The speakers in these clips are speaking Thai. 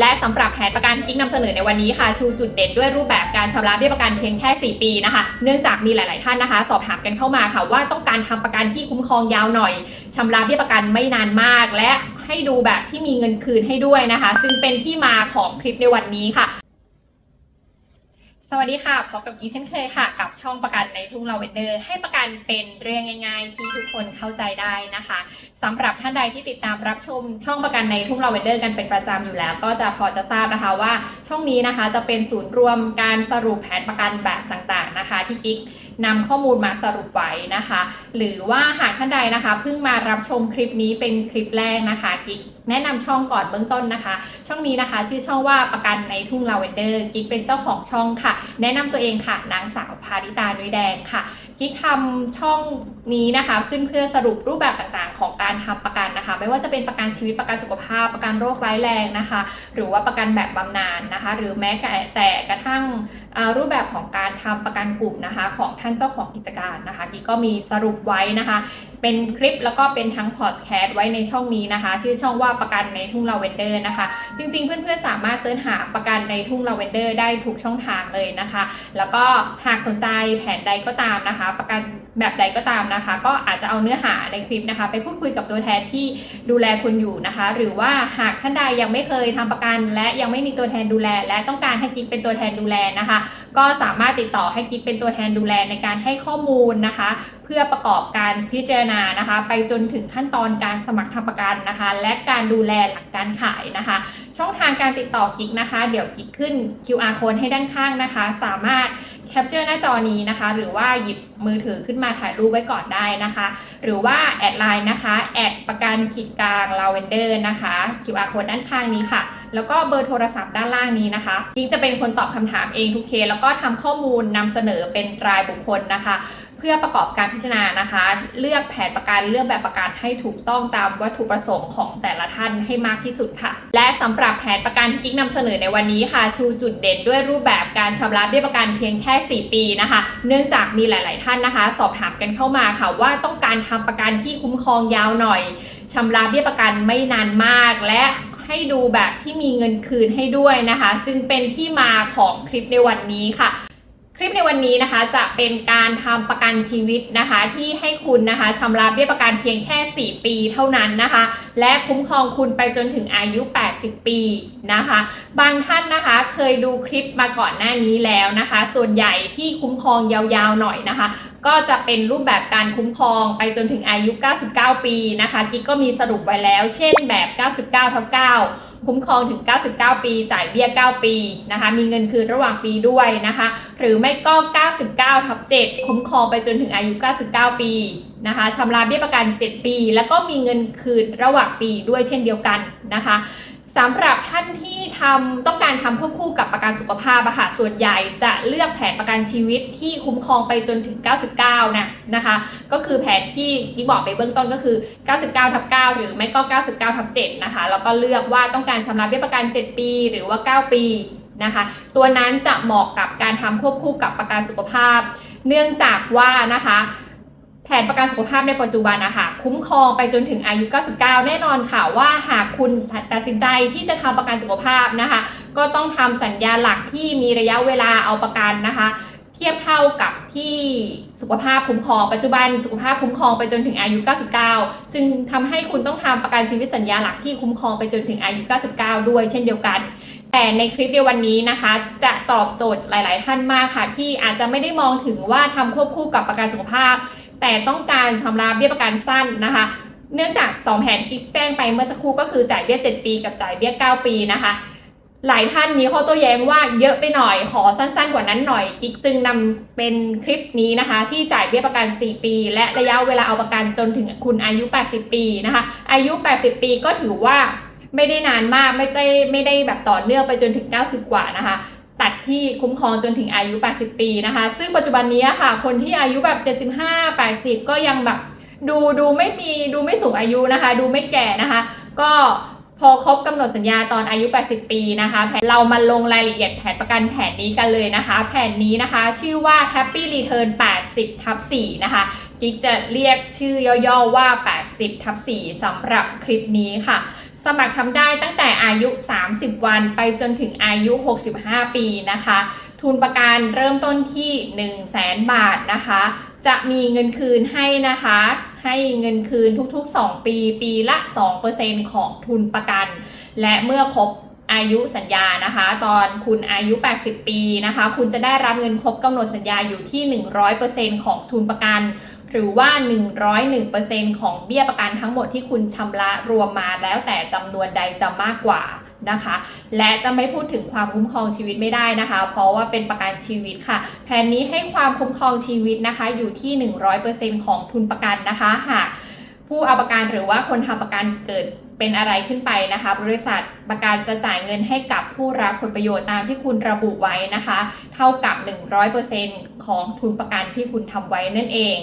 และสำหรับแผนประกันที่กิ๊กนำเสนอในวันนี้ค่ะ ชูจุดเด่นด้วยรูปแบบการชำระเบี้ยประกันเพียงแค่ 4 ปีนะคะ เนื่องจากมีหลาย ๆ ท่านนะคะ สอบถามกันเข้ามาค่ะ ว่าต้องการทำประกันที่คุ้มครองยาวหน่อยชำระเบี้ยประกันไม่นานมาก และให้ดูแบบที่มีเงินคืนให้ด้วยนะคะ จึงเป็นที่มาของคลิปในวันนี้ค่ะ สวัสดีค่ะพบกับกีเช่นเคยค่ะ กับช่องประกันในทุ่งลาเวนเดอร์ให้ประกันเป็นเรื่องง่าย ๆ ที่ทุกคนเข้าใจได้นะคะสำหรับท่านใดที่ติดตามรับชมช่องประกันในทุ่งลาเวนเดอร์กันเป็นประจำอยู่แล้ว ก็จะพอจะทราบนะคะว่าช่องนี้นะคะจะเป็นศูนย์รวมการสรุปแผนประกันแบบต่างๆนะคะ ที่กิ๊ก นำข้อมูลมาสรุปไว้นะคะ หรือว่าหากท่านใดนะคะเพิ่งมารับชมคลิปนี้เป็นคลิปแรกนะคะกิ๊กแนะนำช่องก่อนเบื้องต้นนะคะ ช่องนี้นะคะ ชื่อช่องว่าประกันในทุ่งลาเวนเดอร์กิ๊กเป็นเจ้าของช่องค่ะ แนะนำตัวเองค่ะนางสาวพาริตานุยแดงค่ะ กิ๊กทำช่องนี้นะคะขึ้นเพื่อสรุปรูปแบบต่างๆ ของการทำประกันนะคะ ไม่ว่าจะเป็นประกันชีวิตประกันสุขภาพประกันโรคร้ายแรงนะคะ หรือว่าประกันแบบบำนาญนะคะ หรือแม้แต่กระทั่งรูปแบบของการทำประกันกลุ่มนะคะ ของท่านเจ้าของกิจการนะคะกิ๊กก็มีสรุปไว้นะคะ เป็นคลิปแล้วก็เป็นทั้งพอดแคสต์ไว้ในช่องนี้นะคะ ชื่อช่องว่าประกันในทุ่งลาเวนเดอร์นะคะ จริงๆ เพื่อนๆสามารถเสิร์ชหาประกันในทุ่งลาเวนเดอร์ได้ทุกช่องทางเลยนะคะ แล้วก็หากสนใจแผนใดก็ตามนะคะ ประกันแบบใดก็ตามนะคะ ก็อาจจะเอาเนื้อหาในคลิปนะคะ ไปพูดคุยกับตัวแทนที่ดูแลคุณอยู่นะคะ หรือว่าหากท่านใดยังไม่เคยทำประกัน และยังไม่มีตัวแทนดูแล และต้องการให้กิ๊กเป็นตัวแทนดูแลนะคะ ก็สามารถติดต่อให้กิ๊กเป็นตัวแทนดูแลในการให้ข้อมูลนะคะเพื่อประกอบการพิจารณานะคะ ไปจนถึงขั้นตอนการสมัครทำประกันนะคะ และการดูแลหลักการขายนะคะ ช่องทางการติดต่อกิ๊กนะคะ เดี๋ยวกิ๊กขึ้น QR code ให้ด้านข้างนะคะ สามารถแคปเจอร์หน้าจอนี้นะคะ หรือว่าหยิบมือถือขึ้นมาถ่ายรูปไว้ก่อนได้นะคะ หรือว่าแอดไลน์นะคะแอดประกันขีดกลางลาเวนเดอร์นะคะ QR code ด้านข้างนี้ค่ะ แล้วก็เบอร์โทรศัพท์ด้านล่างนี้นะคะกิ๊กจะเป็นคนตอบคำถามเองทุกเค แล้วก็ทำข้อมูลนำเสนอเป็นรายบุคคลนะคะ พื่อประกอบการพิจารณานะคะ เลือกแผนประกันเลือกแบบประกันให้ถูกต้องตามวัตถุประสงค์ของแต่ละท่านให้มากที่สุดค่ะ และสำหรับแผนประกันที่กิ๊กนำเสนอในวันนี้ค่ะ ชูจุดเด่นด้วยรูปแบบการชำระเบี้ยประกันเพียงแค่ 4 ปีนะคะ เนื่องจากมีหลาย ๆ ท่านนะคะ สอบถามกันเข้ามาค่ะ ว่าต้องการทำประกันที่คุ้มครองยาวหน่อยชำระเบี้ยประกันไม่นานมากและให้ดูแบบที่มีเงินคืนให้ด้วยนะคะ จึงเป็นที่มาของคลิปในวันนี้ค่ะ คลิปในวันนี้นะคะจะเป็นการทำประกันชีวิตนะคะ ที่ให้คุณนะคะชำระเบี้ยประกันเพียงแค่ 4 ปีเท่านั้นนะคะ และคุ้มครองคุณไปจนถึงอายุ 80 ปีนะคะ บางท่านนะคะเคยดูคลิปมาก่อนหน้านี้แล้วนะคะ ส่วนใหญ่ที่คุ้มครองยาวๆหน่อยนะคะ ก็จะเป็นรูปแบบการคุ้มครองไปจนถึงอายุ 99 ปีนะคะกิ๊กก็มีสรุปไว้แล้ว เช่นแบบ 99ทับ9 คุ้มครองถึง 99 ปี จ่ายเบี้ย 9 ปีนะคะ มีเงินคืนระหว่างปีด้วยนะคะ หรือไม่ก็ 99ทับ7คุ้มครองไปจนถึงอายุ 99 ปีนะคะชำระเบี้ยประกัน 7 ปี แล้วก็มีเงินคืนระหว่างปีด้วยเช่นเดียวกันนะคะ สำหรับท่านที่ทำต้องการทำควบคู่กับประกันสุขภาพอะค่ะส่วนใหญ่จะเลือกแผนประกันชีวิตที่คุ้มครองไปจนถึง 99 นะนะคะ ก็คือแผนที่ที่บอกไปเบื้องต้นก็คือ 99ทับ9หรือไม่ก็ 99ทับ7นะคะแล้วก็เลือกว่าต้องการชำระเบี้ยประกัน 7 ปี หรือว่า 9 ปีนะคะ ตัวนั้นจะเหมาะกับการทำควบคู่กับประกันสุขภาพ เนื่องจากว่านะคะ แผนประกันสุขภาพในปัจจุบันนะคะคุ้มครองไปจนถึงอายุ 99 แน่นอนค่ะว่าหากคุณตัดสินใจที่จะทำประกันสุขภาพนะคะ ก็ต้องทำสัญญาหลักที่มีระยะเวลาเอาประกันนะคะ เทียบเท่ากับที่สุขภาพคุ้มครองปัจจุบันสุขภาพคุ้มครองไปจนถึงอายุ 99 จึงทำให้คุณต้องทำประกันชีวิตสัญญาหลักที่คุ้มครองไปจนถึงอายุ 99 ด้วยเช่นเดียวกัน แต่ในคลิปในวันนี้นะคะ จะตอบโจทย์หลาย ๆ ท่านมากค่ะ ที่อาจจะไม่ได้มองถึงว่าทำควบคู่กับประกันสุขภาพ แต่ต้องการชำระเบี้ยประกันสั้นนะคะเนื่องจาก 2 แผนที่แจ้งไปเมื่อสักครู่ก็คือจ่ายเบี้ย 7 ปีกับจ่ายเบี้ย 9 ปีนะคะ หลายท่านมีข้อโต้แย้งว่าเยอะไปหน่อยขอสั้นๆ กว่านั้นหน่อยกิ๊กจึงนำเป็นคลิปนี้นะคะ ที่จ่ายเบี้ยประกัน 4 ปี และระยะเวลาเอาประกันจนถึงคุณอายุ 80 ปีนะคะ อายุ 80 ปีก็ถือว่าไม่ได้นานมากไม่ได้ไม่ได้แบบต่อเนื่องไปจนถึง 90 กว่านะคะ ตัดที่คุ้มครองจนถึงอายุ 80 ปีนะคะ ซึ่งปัจจุบันนี้ค่ะ คนที่อายุแบบ 75 80 ก็ยังแบบดูดูไม่มีดูไม่สูงอายุนะคะ ดูไม่แก่นะคะ ก็พอครบกำหนดสัญญาตอนอายุ 80 ปีนะคะแผนเรามาลงรายละเอียดแผนประกันแผนนี้กันเลยนะคะ แผนนี้นะคะ ชื่อว่า Happy Return 80ทับ4นะคะกกิ๊กจะเรียกชื่อย่อๆว่า 80ทับ4สำหรับคลิปนี้ค่ะ สมัครทำได้ตั้งแต่อายุ 30 วันไปจนถึงอายุ 65 ปีนะคะ ทุนประกันเริ่มต้นที่ 1 0 0 0 0แบาทนะคะ จะมีเงินคืนให้นะคะ ให้เงินคืนทุกๆ 2 ปี ปีละ 2%ของทุนประกัน และเมื่อครบอายุสัญญานะคะ ตอนคุณอายุ 80 ปีนะคะ คุณจะได้รับเงินครบกำหนดสัญญาอยู่ที่ 100%ของทุนประกัน หรือว่า 101%ของเบี้ยประกันทั้งหมดที่คุณชำระรวมมาแล้วแต่จำนวนใดจะมากกว่านะคะ และจะไม่พูดถึงความคุ้มครองชีวิตไม่ได้นะคะ เพราะว่าเป็นประกันชีวิตค่ะ แผนนี้ให้ความคุ้มครองชีวิตนะคะ อยู่ที่ 100%ของทุนประกันนะคะ หากผู้เอาประกันหรือว่าคนทำประกันเกิดเป็นอะไรขึ้นไปนะคะ บริษัทประกันจะจ่ายเงินให้กับผู้รับผลประโยชน์ตามที่คุณระบุไว้นะคะ เท่ากับ 100%ของทุนประกันที่คุณทำไว้นั่นเอง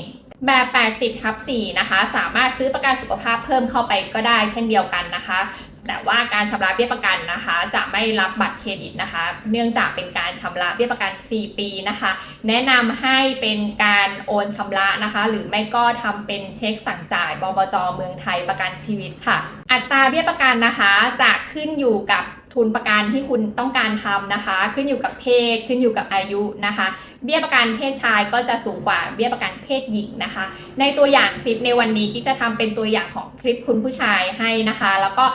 แบบ 80ทับ4นะคะ สามารถซื้อประกันสุขภาพเพิ่มเข้าไปก็ได้เช่นเดียวกันนะคะ แต่ว่าการชำระเบี้ยประกันนะคะ จะไม่รับบัตรเครดิตนะคะ เนื่องจากเป็นการชำระเบี้ยประกัน 4 ปีนะคะ แนะนำให้เป็นการโอนชำระนะคะ หรือไม่ก็ทำเป็นเช็คสั่งจ่ายบบจเมืองไทยประกันชีวิตค่ะ อัตราเบี้ยประกันนะคะจะขึ้นอยู่กับ ทุนประกันที่คุณต้องการทำนะคะ ขึ้นอยู่กับเพศขึ้นอยู่กับอายุนะคะ เบี้ยประกันเพศชายก็จะสูงกว่าเบี้ยประกันเพศหญิงนะคะ ในตัวอย่างคลิปในวันนี้กิ๊กจะทำเป็นตัวอย่างของคลิปคุณผู้ชายให้นะคะ แล้วก็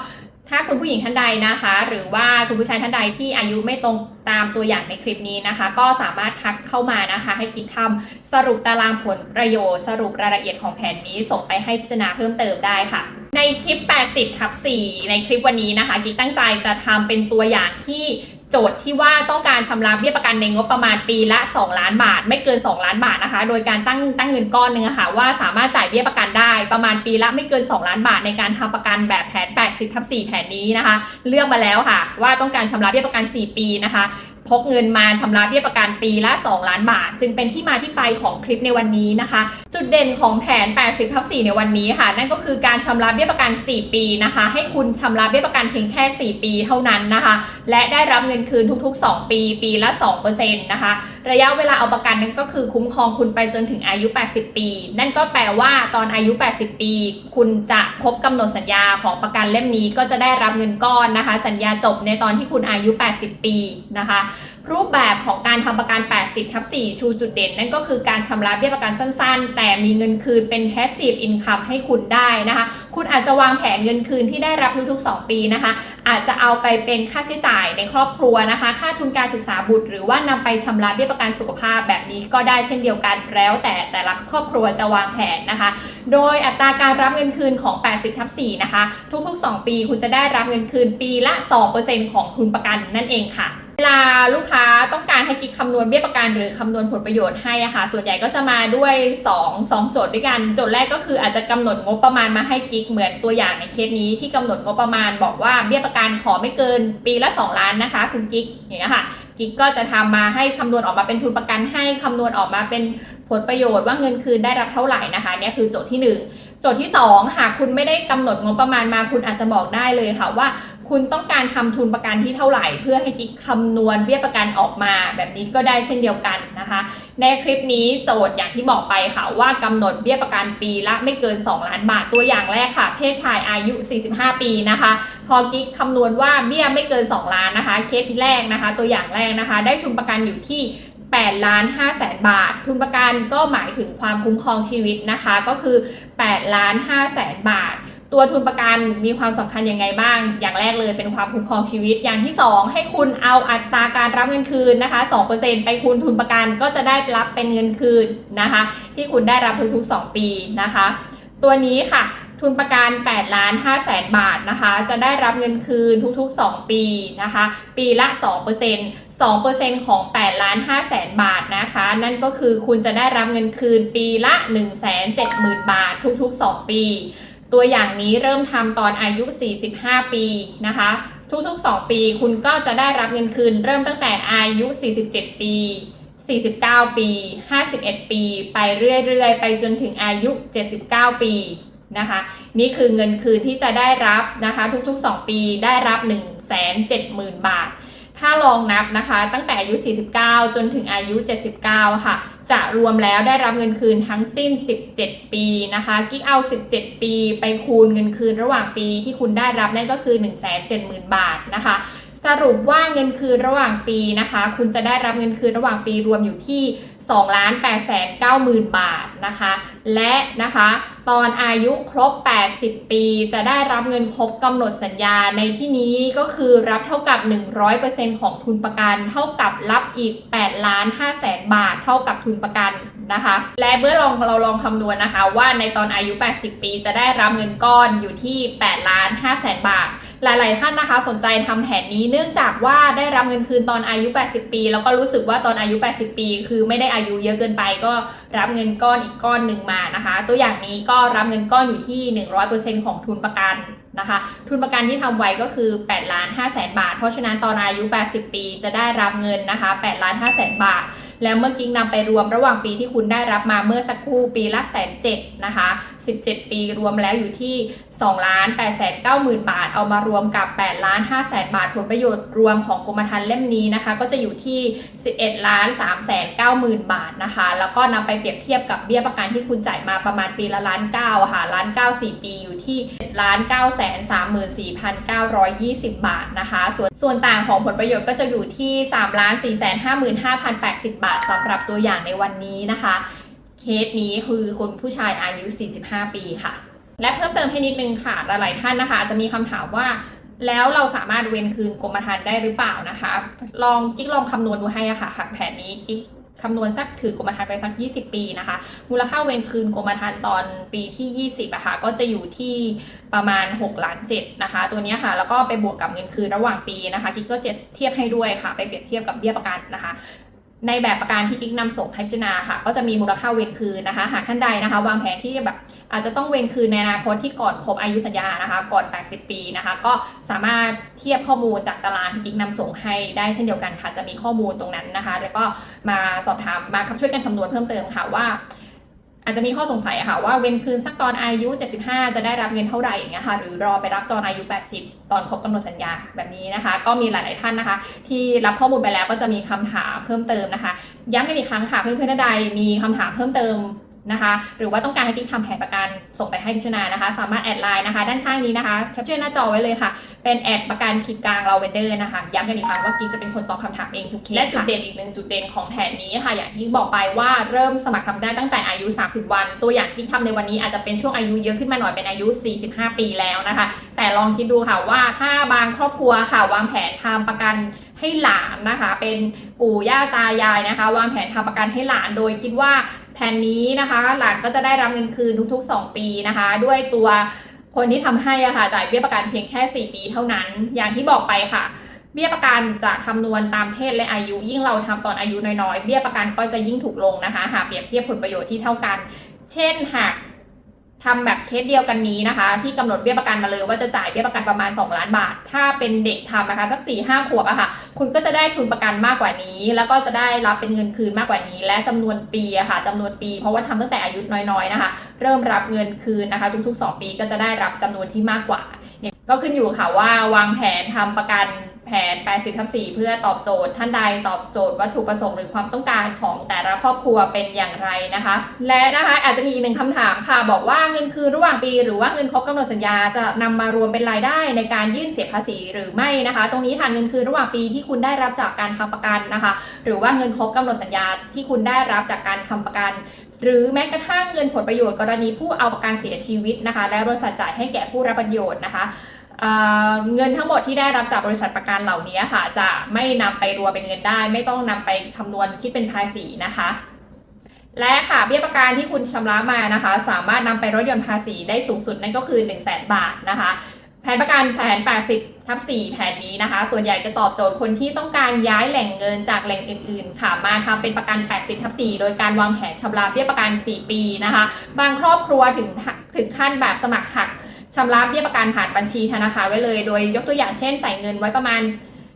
ถ้าคุณผู้หญิงท่านใดนะคะ หรือว่าคุณผู้ชายท่านใดที่อายุไม่ตรงตามตัวอย่างในคลิปนี้นะคะ ก็สามารถทักเข้ามานะคะ ให้กิ๊กทำสรุปตารางผลประโยชน์ สรุปรายละเอียดของแผนนี้ส่งไปให้พิจารณาเพิ่มเติมได้ค่ะ ในคลิป 80ทับ4ในคลิปวันนี้นะคะกิ๊กตั้งใจจะทำเป็นตัวอย่างที่โจทย์ที่ว่าต้องการชำระเบี้ยประกันในงบประมาณปีละ 2 ล้านบาท ไม่เกิน 2 ล้านบาทนะคะ โดยการตั้งตั้งเงินก้อนหนึ่งะค่ะว่าสามารถจ่ายเบี้ยประกันได้ประมาณปีละไม่เกิน 2 ล้านบาท ในการทำประกันแบบแผน 80ทับ4แผนนี้นะคะ เลือกมาแล้วค่ะ ว่าต้องการชำระเบี้ยประกัน 4 ปีนะคะ พกเงินมาชำระเบี้ยประกันปีละ 2 ล้านบาท จึงเป็นที่มาที่ไปของคลิปในวันนี้นะคะ จุดเด่นของแผน 80ทับ4ในวันนี้ค่ะ นั่นก็คือการชำระเบี้ยประกัน 4 ปีนะคะ ให้คุณชำระเบี้ยประกันเพียงแค่ 4 ปีเท่านั้นนะคะ และได้รับเงินคืนทุกๆ 2 ปี ปีละ2%นะคะ ระยะเวลาเอาประกันนั้นก็คือคุ้มครองคุณไปจนถึงอายุ 80 ปี นั่นก็แปลว่าตอนอายุ 80 ปี คุณจะครบกำหนดสัญญาของประกันเล่มนี้ก็จะได้รับเงินก้อนนะคะ สัญญาจบในตอนที่คุณอายุ 80 ปีนะคะ รูปแบบของการทำประกัน 80ทับ4ชูจุดเด่น นั่นก็คือการชำระเบี้ยประกันสั้น ๆ แต่มีเงินคืนเป็น passive income ให้คุณได้นะคะ คุณอาจจะวางแผนเงินคืนที่ได้รับทุกๆ 2 ปีนะคะ อาจจะเอาไปเป็นค่าใช้จ่ายในครอบครัวนะคะ ค่าทุนการศึกษาบุตร หรือว่านำไปชำระเบี้ยประกันสุขภาพแบบนี้ก็ได้เช่นเดียวกันแล้วแต่แต่ละครอบครัวจะวางแผนนะคะ โดยอัตราการรับเงินคืนของ 80ทับ4นะคะ ทุกๆ 2 ปีคุณจะได้รับเงินคืนปีละ 2%ของทุนประกันนั่นเองค่ะ เวลาลูกค้าต้องการให้กิ๊กคำนวณเบี้ยประกันหรือคำนวณผลประโยชน์ให้อะค่ะ ส่วนใหญ่ก็จะมาด้วย 2 2 โจทย์ด้วยกัน โจทย์แรกก็คืออาจจะกำหนดงบประมาณมาให้กิ๊กเหมือนตัวอย่างในเคสนี้ที่กำหนดงบประมาณ บอกว่าเบี้ยประกันขอไม่เกินปีละ 2 ล้านนะคะ คุณกิ๊กอย่างเงี้ยค่ะกิ๊กก็จะทำมาให้คำนวณออกมาเป็นทุนประกันให้คำนวณออกมาเป็นผลประโยชน์ว่าเงินคืนได้รับเท่าไหร่นะคะเนี่ยคือโจทย์ที่หนึ่ง จทย์ที่ 2 หากคุณไม่ได้กำหนดงบประมาณมาคุณอาจจะบอกได้เลยค่ะว่า คุณต้องการทำทุนประกันที่เท่าไหร่ เพื่อให้กิ๊กคำนวณเบี้ยประกันออกมาแบบนี้ก็ได้เช่นเดียวกันนะคะ ในคลิปนี้โจทย์อย่างที่บอกไปค่ะว่ากำหนดเบี้ยประกันปีละไม่เกิน 2 ล้านบาทตัวอย่างแรกค่ะ เพศชายอายุ 45 ปีนะคะ พอกิ๊กคำนวณว่าเบี้ยไม่เกิน 2 ล้านนะคะ เคสแรกนะคะ ตัวอย่างแรกนะคะ ได้ทุนประกันอยู่ที่ 8ล้าน5แสนบาท ทุนประกันก็หมายถึงความคุ้มครองชีวิตนะคะ ก็คือ8ล้าน5แสนบาท ตัวทุนประกันมีความสำคัญยังไงบ้าง อย่างแรกเลยเป็นความคุ้มครองชีวิต อย่างที่ 2 ให้คุณเอาอัตราการรับเงินคืนนะคะ2%ไปคูณทุนประกันก็จะได้รับเป็นเงินคืนนะคะ ที่คุณได้รับทุกๆ 2 ปีนะคะ ตัวนี้ค่ะ ทุนประกัน8ล้าน5แสนบาทนะคะ จะได้รับเงินคืนทุก ๆ 2 ปีนะคะ ปีละ 2% 2%ของ8ล้าน5แสนบาทนะคะ นั่นก็คือคุณจะได้รับเงินคืนปีละ 170,000 บาททุก ๆ 2 ปี ตัวอย่างนี้เริ่มทำตอนอายุ 45 ปีนะคะทุกๆ 2 ปีคุณก็จะได้รับเงินคืนเริ่มตั้งแต่อายุ 47 ปี 49 ปี 51 ปี ไปเรื่อยๆ ไปจนถึงอายุ 79 ปี นะคะ นี่คือเงินคืนที่จะได้รับนะคะ ทุกๆ 2 ปีได้รับ 170,000 บาท ถ้าลองนับนะคะ ตั้งแต่อายุ 49 จนถึงอายุ 79 ค่ะ จะรวมแล้วได้รับเงินคืนทั้งสิ้น 17 ปีนะคะ กิ๊กเอา 17 ปี ไปคูณเงินคืนระหว่างปีที่คุณได้รับนั่นก็คือ 170,000 บาทนะคะสรุปว่าเงินคืนระหว่างปีนะคะ คุณจะได้รับเงินคืนระหว่างปีรวมอยู่ที่ 2 8 9 0 0 0 0บาทนะคะ และนะคะตอนอายุครบ 80 ปี จะได้รับเงินครบกำหนดสัญญาในที่นี้ก็คือรับเท่ากับ 100%ของทุนประกัน เท่ากับรับอีก8ล้าน5แสนบาท เท่ากับทุนประกัน นะคะ และเมื่อลองเราลองคำนวณนะคะ ว่าในตอนอายุ 80 ปีจะได้รับเงินก้อนอยู่ที่8ล้าน5แสนบาท หลาย ๆ ท่านนะคะ สนใจทำแผนนี้เนื่องจากว่าได้รับเงินคืนตอนอายุ 80 ปี แล้วก็รู้สึกว่าตอนอายุ 80 ปี คือไม่ได้อายุเยอะเกินไป ก็รับเงินก้อนอีกก้อนหนึ่งมานะคะ ตัวอย่างนี้ก็รับเงินก้อนอยู่ที่ 100%ของทุนประกันนะคะทุนประกันที่ทำไว้ก็คือ8ล้าน5แสนบาท เพราะฉะนั้นตอนอายุ 80 ปีจะได้รับเงินนะคะ8ล้าน5แสนบาท แล้วเมื่อกี้นำไปรวมระหว่างปีที่คุณได้รับมาเมื่อสักครู่ปีละแสนเจ็ดนะคะ 17 ปีรวมแล้วอยู่ที่2ล้าน8แสน9หมื่นบาท เอามารวมกับ8ล้าน5แสนบาทผลประโยชน์รวมของกรมธรรม์เล่มนี้นะคะ ก็จะอยู่ที่ 11ล้าน3แสน9หมื่นบาทนะคะ แล้วก็นำไปเปรียบเทียบกับเบี้ยประกันที่คุณจ่ายมาประมาณปีละล้าน9อะค่ะล้าน9 4ปีอยู่ที่ล้าน9แสน34,920บบาทนะคะ ส่วนส่วนต่างของผลประโยชน์ก็จะอยู่ที่3ล้าน4 5 5 0 80บาทสำหรับตัวอย่างในวันนี้นะคะ เคสนี้คือคนผู้ชายอายุ 45 ปีค่ะ และเพิ่มเติมให้นิดนึงค่ะ หลายๆท่านนะคะ จะมีคำถามว่าแล้วเราสามารถเว้นคืนกรมธรรม์ได้หรือเปล่านะคะ ลองจิ๊กลองคำนวณดูให้อะค่ะหากแผนนี้จิ๊กคำนวณสักถือกรมธรรม์ไปสัก 20 ปีนะคะ มูลค่าเวนคืนกรมธรรม์ตอนปีที่ 20อะค่ะก็จะอยู่ที่ประมาณ6ล้าน7นะคะ ตัวนี้ค่ะ แล้วก็ไปบวกกับเงินคืนระหว่างปีนะคะกิ๊กก็จะเทียบให้ด้วยค่ะ ไปเปรียบเทียบกับเบี้ยประกันนะคะ ในแบบประกันที่กิ๊กนำส่งให้พิจารณาค่ะ ก็จะมีมูลค่าเวนคืนนะคะ หากท่านใดนะคะ วางแผนที่แบบอาจจะต้องเวนคืนในอนาคตที่ก่อนครบอายุสัญญานะคะ ก่อน 80 ปีนะคะ ก็สามารถเทียบข้อมูลจากตารางที่กิ๊กนำส่งให้ได้เช่นเดียวกันค่ะ จะมีข้อมูลตรงนั้นนะคะ แล้วก็มาสอบถามมาช่วยกันคำนวณเพิ่มเติมค่ะว่า อาจจะมีข้อสงสัยอะค่ะว่าเว้นคืนสักตอนอายุ 75 จะได้รับเงินเท่าไหร่อย่างเงี้ยค่ะหรือรอไปรับจอนอายุ 80 ตอนครบกำหนดสัญญาแบบนี้นะคะ ก็มีหลาย ๆ ท่านนะคะ ที่รับข้อมูลไปแล้วก็จะมีคำถามเพิ่มเติมนะคะ ย้ำกันอีกครั้งค่ะเพื่อนๆท่านใดมีคำถามเพิ่มเติม นะคะ หรือว่าต้องการให้กิ๊กทำแผนประกันส่งไปให้พิจารณานะคะ สามารถแอดไลน์นะคะ ด้านข้างนี้นะคะแคปชั่นหน้าจอไว้เลยค่ะ เป็นแอดประกันคิดกลางเราเวนเดอร์นะคะ ย้ำกันอีกครั้งว่ากิ๊กจะเป็นคนตอบคำถามเองทุกเคสและจุดเด่นอีกหนึ่งจุดเด่นของแผนนี้ค่ะ อย่างที่บอกไปว่าเริ่มสมัครทำได้ตั้งแต่อายุ 30 วัน ตัวอย่างที่ทำในวันนี้อาจจะเป็นช่วงอายุเยอะขึ้นมาหน่อยเป็นอายุ 45 ปีแล้วนะคะ แต่ลองคิดดูค่ะว่าถ้าบางครอบครัวค่ะวางแผนทำประกัน ให้หลานนะคะ เป็นปู่ย่าตายายนะคะ วางแผนทำประกันให้หลานโดยคิดว่าแผนนี้นะคะ หลานก็จะได้รับเงินคืนทุกๆ 2 ปีนะคะ ด้วยตัวคนที่ทำให้อะค่ะจ่ายเบี้ยประกันเพียงแค่ 4 ปีเท่านั้น อย่างที่บอกไปค่ะ เบี้ยประกันจะคำนวณตามเพศและอายุ ยิ่งเราทำตอนอายุน้อยๆ เบี้ยประกันก็จะยิ่งถูกลงนะคะ หากเปรียบเทียบผลประโยชน์ที่เท่ากัน เช่นหาก ทำแบบเคสเดียวกันนี้นะคะ ที่กำหนดเบี้ยประกันมาเลยว่าจะจ่ายเบี้ยประกันประมาณ 2 ล้านบาท ถ้าเป็นเด็กทำนะคะสัก4 5ขวบอะค่ะ คุณก็จะได้ทุนประกันมากกว่านี้ แล้วก็จะได้รับเป็นเงินคืนมากกว่านี้ และจำนวนปีอะค่ะจำนวนปี เพราะว่าทำตั้งแต่อายุน้อยๆนะคะ เริ่มรับเงินคืนนะคะทุกๆ 2 ปีก็จะได้รับจำนวนที่มากกว่าเนี่ยก็ขึ้นอยู่ค่ะว่าวางแผนทำประกัน แผน 80ทับ4เพื่อตอบโจทย์ท่านใดตอบโจทย์วัตถุประสงค์หรือความต้องการของแต่ละครอบครัวเป็นอย่างไรนะคะ และนะคะอาจจะมีอีกหนึ่งคำถามค่ะ บอกว่าเงินคืนระหว่างปี หรือว่าเงินครบกำหนดสัญญาจะนำมารวมเป็นรายได้ในการยื่นเสียภาษีหรือไม่นะคะ ตรงนี้ค่ะเงินคืนระหว่างปีที่คุณได้รับจากการทำประกันนะคะ หรือว่าเงินครบกำหนดสัญญาที่คุณได้รับจากการทำประกันหรือแม้กระทั่งเงินผลประโยชน์กรณีผู้เอาประกันเสียชีวิตนะคะ และบริษัทจ่ายให้แก่ผู้รับประโยชน์นะคะ เงินทั้งหมดที่ได้รับจากบริษัทประกันเหล่านี้ค่ะ จะไม่นำไปรวมเป็นเงินได้ ไม่ต้องนำไปคำนวณคิดเป็นภาษีนะคะ และค่ะเบี้ยประกันที่คุณชำระมานะคะ สามารถนำไปลดหย่อนภาษีได้สูงสุดนั่นก็คือ 1 0 0 0 0แบาทนะคะ แผนประกันแผน 80ทับ4แผนนี้นะคะ ส่วนใหญ่จะตอบโจทย์คนที่ต้องการย้ายแหล่งเงินจากแหล่งอื่น ๆ ค่ะมาทำเป็นประกัน 80ทับ4โดยการวางแผนชำระเบี้ยประกัน 4 ปีนะคะ บางครอบครัวถึงถึงขั้นแบบสมัครหัก ชำระเบี้ยประกันผ่านบัญชีธนาคารไว้เลย โดยยกตัวอย่างเช่น ใส่เงินไว้ประมาณ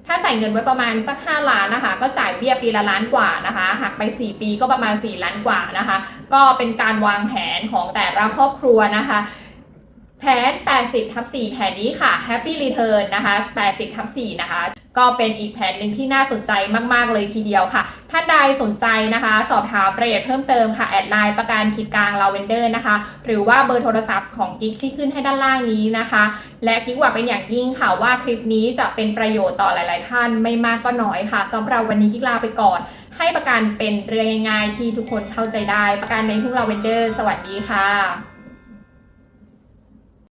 ถ้าใส่เงินไว้ประมาณสัก5ล้านนะคะ ก็จ่ายเบี้ยปีละล้านกว่านะคะหักไป 4 ปีก็ประมาณ 4 ล้านกว่านะคะ ก็เป็นการวางแผนของแต่ละครอบครัวนะคะ แผน 80ทับ4แผนนี้ค่ะ Happy Return นะคะ 80ทับ4นะคะ ก็เป็นอีกแผนหนึ่งที่น่าสนใจมาก ๆ เลยทีเดียวค่ะ ท่านใดสนใจนะคะ สอบถามรายละเอียดเพิ่มเติมค่ะ แอดไลน์ประกันขีดกลาง Lavender นะคะ หรือว่าเบอร์โทรศัพท์ของกิ๊กที่ขึ้นให้ด้านล่างนี้นะคะ และกิ๊กหวังเป็นอย่างยิ่งค่ะว่าคลิปนี้จะเป็นประโยชน์ต่อหลาย ๆ ท่านไม่มากก็น้อยค่ะสำหรับวันนี้กิ๊กลาไปก่อน ให้ประกันเป็นเรื่องง่ายๆที่ทุกคนเข้าใจได้ประกันในทุ่งลาเวนเดอร์ สวัสดีค่ะ